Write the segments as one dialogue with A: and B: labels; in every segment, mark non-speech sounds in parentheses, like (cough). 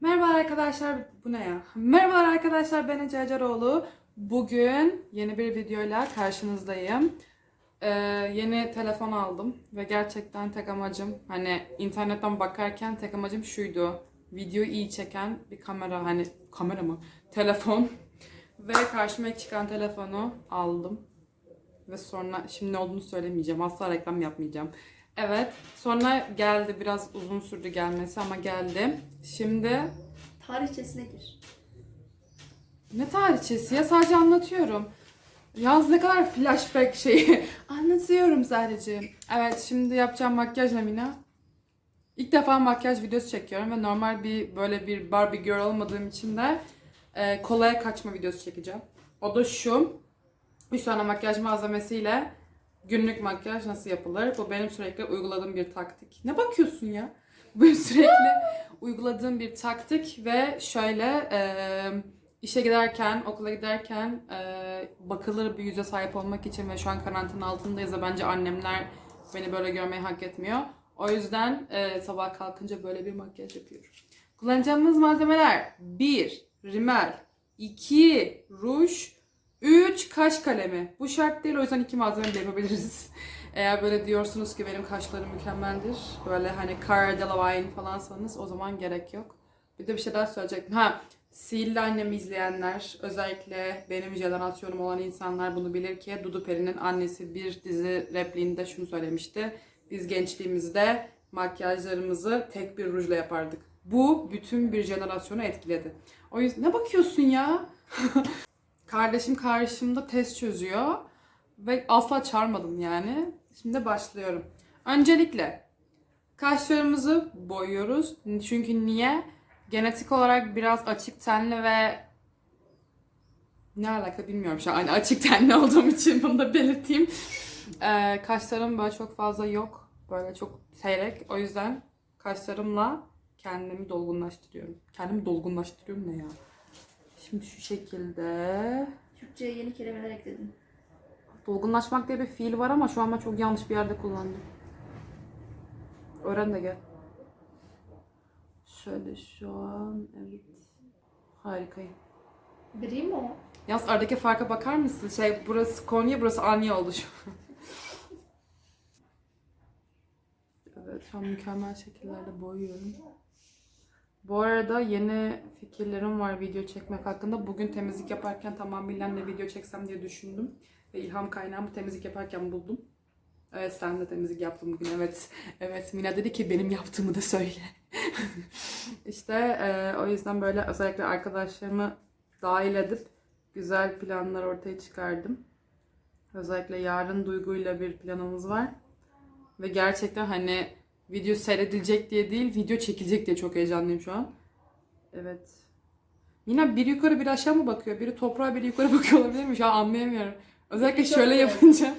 A: Merhaba arkadaşlar, bu ne ya? Merhabalar arkadaşlar, ben Ece Acaroğlu. Bugün yeni bir videoyla karşınızdayım. Ee, yeni telefon aldım ve gerçekten tek amacım, hani internetten bakarken tek amacım şuydu. Videoyu iyi çeken bir kamera, hani kamera mı? Telefon. (laughs) Ve karşıma çıkan telefonu aldım. Ve sonra şimdi ne olduğunu söylemeyeceğim. Asla reklam yapmayacağım. Evet. Sonra geldi. Biraz uzun sürdü gelmesi ama geldi. Şimdi
B: Tarihçesine gir.
A: ne tarihçesi ya sadece anlatıyorum. Yalnız ne kadar flashback şeyi. (laughs) anlatıyorum sadece. Evet şimdi yapacağım makyaj ne Mina? İlk defa makyaj videosu çekiyorum ve normal bir böyle bir Barbie girl olmadığım için de e, kolaya kaçma videosu çekeceğim. O da şu. 3 tane makyaj malzemesiyle günlük makyaj nasıl yapılır? Bu benim sürekli uyguladığım bir taktik. Ne bakıyorsun ya? (laughs) Bu sürekli uyguladığım bir taktik ve şöyle e, işe giderken, okula giderken e, bakılır bir yüze sahip olmak için ve şu an karantina altındayız ve bence annemler beni böyle görmeyi hak etmiyor. O yüzden e, sabah kalkınca böyle bir makyaj yapıyorum. Kullanacağımız malzemeler 1. Rimel 2. Ruj 3. Kaş kalemi. Bu şart değil o yüzden iki malzeme de yapabiliriz. (laughs) Eğer böyle diyorsunuz ki benim kaşlarım mükemmeldir. Böyle hani Cara Delevingne falansanız o zaman gerek yok. Bir de bir şey daha söyleyecektim. Ha, Sihirli Annemi izleyenler, özellikle benim jenerasyonum olan insanlar bunu bilir ki Dudu Peri'nin annesi bir dizi repliğinde şunu söylemişti. Biz gençliğimizde makyajlarımızı tek bir rujla yapardık. Bu bütün bir jenerasyonu etkiledi. O yüzden ne bakıyorsun ya? (laughs) Kardeşim karşımda test çözüyor ve asla çağırmadım yani. Şimdi başlıyorum. Öncelikle kaşlarımızı boyuyoruz. Çünkü niye? Genetik olarak biraz açık tenli ve ne alaka bilmiyorum şu an. Hani açık tenli (laughs) olduğum için bunu da belirteyim. Ee, kaşlarım böyle çok fazla yok. Böyle çok seyrek. O yüzden kaşlarımla kendimi dolgunlaştırıyorum. Kendimi dolgunlaştırıyorum ne ya? Şimdi şu şekilde.
B: Türkçe'ye yeni kelimeler ekledin.
A: Dolgunlaşmak diye bir fiil var ama şu an ben çok yanlış bir yerde kullandım. Öğren de gel. Şöyle şu an evet. Harikayım.
B: Biri mi o?
A: Yalnız aradaki farka bakar mısın? Şey burası Konya burası Anya oldu şu an. (laughs) evet şu an mükemmel şekillerde boyuyorum. Bu arada yeni fikirlerim var video çekmek hakkında. Bugün temizlik yaparken tamamıyla ne video çeksem diye düşündüm. Ve ilham kaynağımı temizlik yaparken buldum. Evet sen de temizlik yaptın bugün evet. Evet Mina dedi ki benim yaptığımı da söyle. (laughs) işte e, o yüzden böyle özellikle arkadaşlarımı dahil edip güzel planlar ortaya çıkardım. Özellikle yarın Duygu'yla bir planımız var. Ve gerçekten hani video seyredilecek diye değil, video çekilecek diye çok heyecanlıyım şu an. Evet. Yine biri yukarı bir aşağı mı bakıyor? Biri toprağa biri yukarı (laughs) bakıyor olabilir mi? Şu an anlayamıyorum. Özellikle
B: Çok
A: şöyle
B: boyadım.
A: yapınca.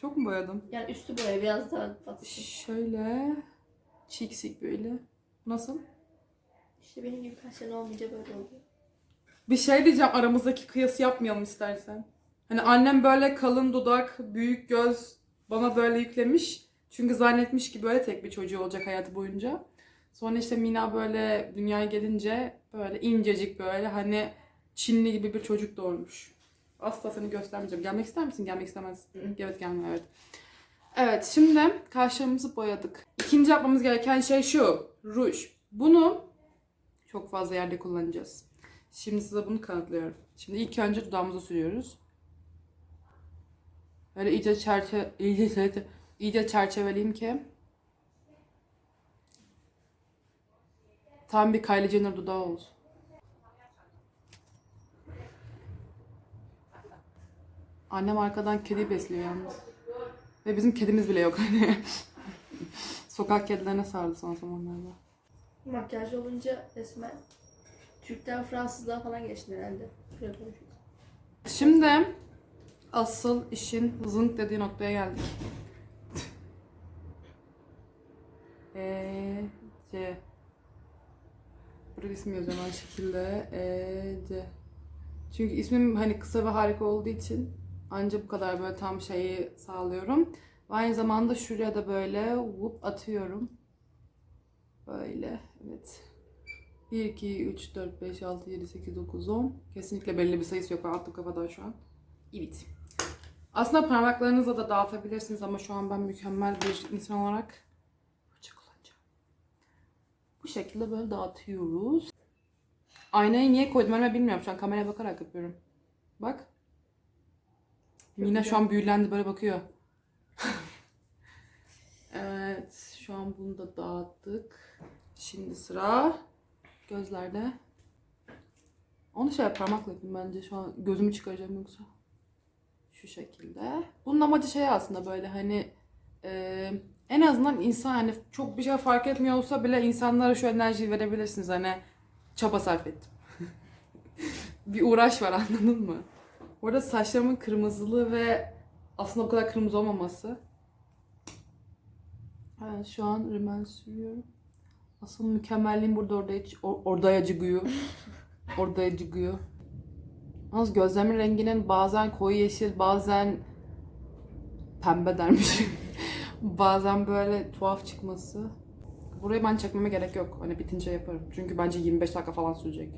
A: Çok mu boyadım?
B: Yani üstü boya biraz daha tatlısın.
A: Şöyle. Çiksik böyle. Nasıl?
B: İşte benim gibi kaşların olmayınca böyle oluyor.
A: Bir şey diyeceğim aramızdaki kıyası yapmayalım istersen. Hani annem böyle kalın dudak, büyük göz bana böyle yüklemiş. Çünkü zannetmiş ki böyle tek bir çocuğu olacak hayatı boyunca. Sonra işte Mina böyle dünyaya gelince böyle incecik böyle hani Çinli gibi bir çocuk doğurmuş. Asla seni göstermeyeceğim. Gelmek ister misin? Gelmek istemez. Evet gelme evet. Evet şimdi kaşlarımızı boyadık. İkinci yapmamız gereken şey şu. Ruj. Bunu çok fazla yerde kullanacağız. Şimdi size bunu kanıtlıyorum. Şimdi ilk önce dudağımıza sürüyoruz. Böyle iyice çerçeve, iyice, çerçeve, iyice çerçeveleyeyim ki tam bir Kylie Jenner dudağı olsun. Annem arkadan kedi besliyor yalnız. Ve bizim kedimiz bile yok hani. (laughs) Sokak kedilerine sardı son zamanlarda.
B: Makyaj olunca resmen Türk'ten Fransızlığa falan geçtin herhalde.
A: Şimdi asıl işin zınk dediği noktaya geldik. E C. Burada isim yazıyorum aynı şekilde. E C. Çünkü ismim hani kısa ve harika olduğu için ancak bu kadar böyle tam şeyi sağlıyorum. Aynı zamanda şuraya da böyle whoop atıyorum. Böyle evet. 1, 2, 3, 4, 5, 6, 7, 8, 9, 10. Kesinlikle belli bir sayısı yok. Attım kafadan şu an. Evet. Aslında parmaklarınızla da dağıtabilirsiniz ama şu an ben mükemmel bir insan olarak. Bu şekilde böyle dağıtıyoruz. Aynayı niye koydum önüme bilmiyorum. Şu an kameraya bakarak yapıyorum. Bak. Mina şu an büyülendi böyle bakıyor. (laughs) evet. Şu an bunu da dağıttık. Şimdi sıra gözlerde. Onu şey parmakla yapayım bence. Şu an gözümü çıkaracağım yoksa. Şu şekilde. Bunun amacı şey aslında böyle hani e, en azından insan hani çok bir şey fark etmiyor olsa bile insanlara şu enerjiyi verebilirsiniz. Hani çaba sarf ettim. (laughs) bir uğraş var anladın mı? Orada saçlarımın kırmızılığı ve aslında bu kadar kırmızı olmaması. Evet, şu an rimel sürüyorum. Asıl mükemmelliğim burada orada orada çıkıyor. (laughs) orada çıkıyor. Yalnız gözlerimin renginin bazen koyu yeşil, bazen pembe dermişim. Bazen böyle tuhaf çıkması. Burayı ben çekmeme gerek yok. Hani bitince yaparım. Çünkü bence 25 dakika falan sürecek.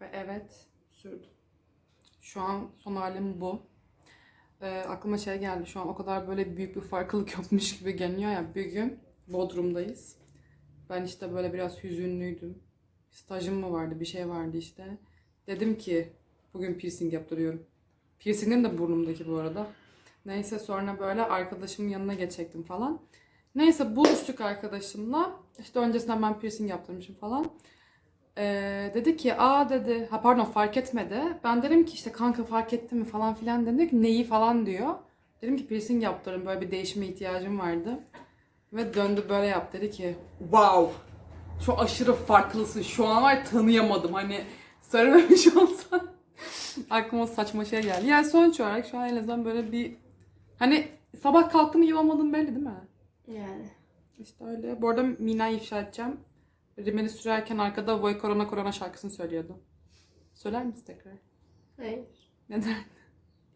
A: Ve evet sürdüm. Şu an son halim bu. Ee, aklıma şey geldi. Şu an o kadar böyle büyük bir farklılık (laughs) yokmuş gibi geliyor ya. Bir gün Bodrum'dayız. Ben işte böyle biraz hüzünlüydüm. Stajım mı vardı, bir şey vardı işte. Dedim ki bugün piercing yaptırıyorum. Piercingim de burnumdaki bu arada. Neyse sonra böyle arkadaşımın yanına geçecektim falan. Neyse buluştuk arkadaşımla. İşte öncesinden ben piercing yaptırmışım falan. Ee, dedi ki aa dedi ha pardon fark etmedi. Ben dedim ki işte kanka fark etti mi falan filan dedim ki neyi falan diyor. Dedim ki piercing yaptırın böyle bir değişime ihtiyacım vardı. Ve döndü böyle yap dedi ki wow şu aşırı farklısın şu an var ya tanıyamadım hani söylememiş (laughs) olsan aklıma saçma şey geldi. Yani sonuç olarak şu an en azından böyle bir hani sabah kalktım iyi olmadığım belli değil mi?
B: Yani.
A: İşte öyle. Bu arada Mina'yı ifşa edeceğim. Rimeli sürerken arkada Voy Korona Korona şarkısını söylüyordu. Söyler misin tekrar?
B: Hayır.
A: Neden?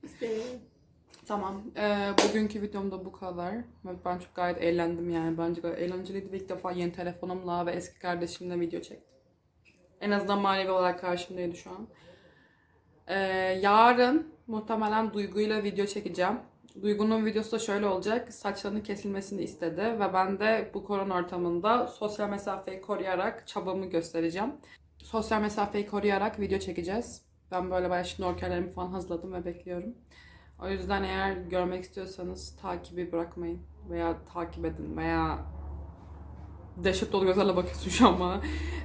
B: İstemiyorum.
A: Tamam. Ee, bugünkü videomda bu kadar. Evet, Ben çok gayet eğlendim yani. Bence gayet eğlenceliydi ve ilk defa yeni telefonumla ve eski kardeşimle video çektim. En azından manevi olarak karşımdaydı şu an. Ee, yarın muhtemelen Duygu'yla video çekeceğim. Duygu'nun videosu da şöyle olacak. Saçlarının kesilmesini istedi ve ben de bu korona ortamında sosyal mesafeyi koruyarak çabamı göstereceğim. Sosyal mesafeyi koruyarak video çekeceğiz. Ben böyle bayağı şnorkellerimi falan hazırladım ve bekliyorum. O yüzden eğer görmek istiyorsanız takibi bırakmayın. Veya takip edin veya dehşet dolu gözlerle bakıyorsun şu an bana.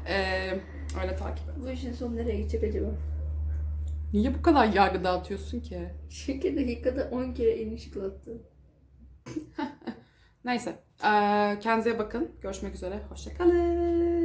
A: Ee, öyle takip edin.
B: Bu işin sonu nereye gidecek acaba?
A: Niye bu kadar yargı dağıtıyorsun ki?
B: Çünkü dakikada 10 kere elini şıklattı. (laughs)
A: Neyse. Ee, kendinize bakın. Görüşmek üzere. Hoşçakalın.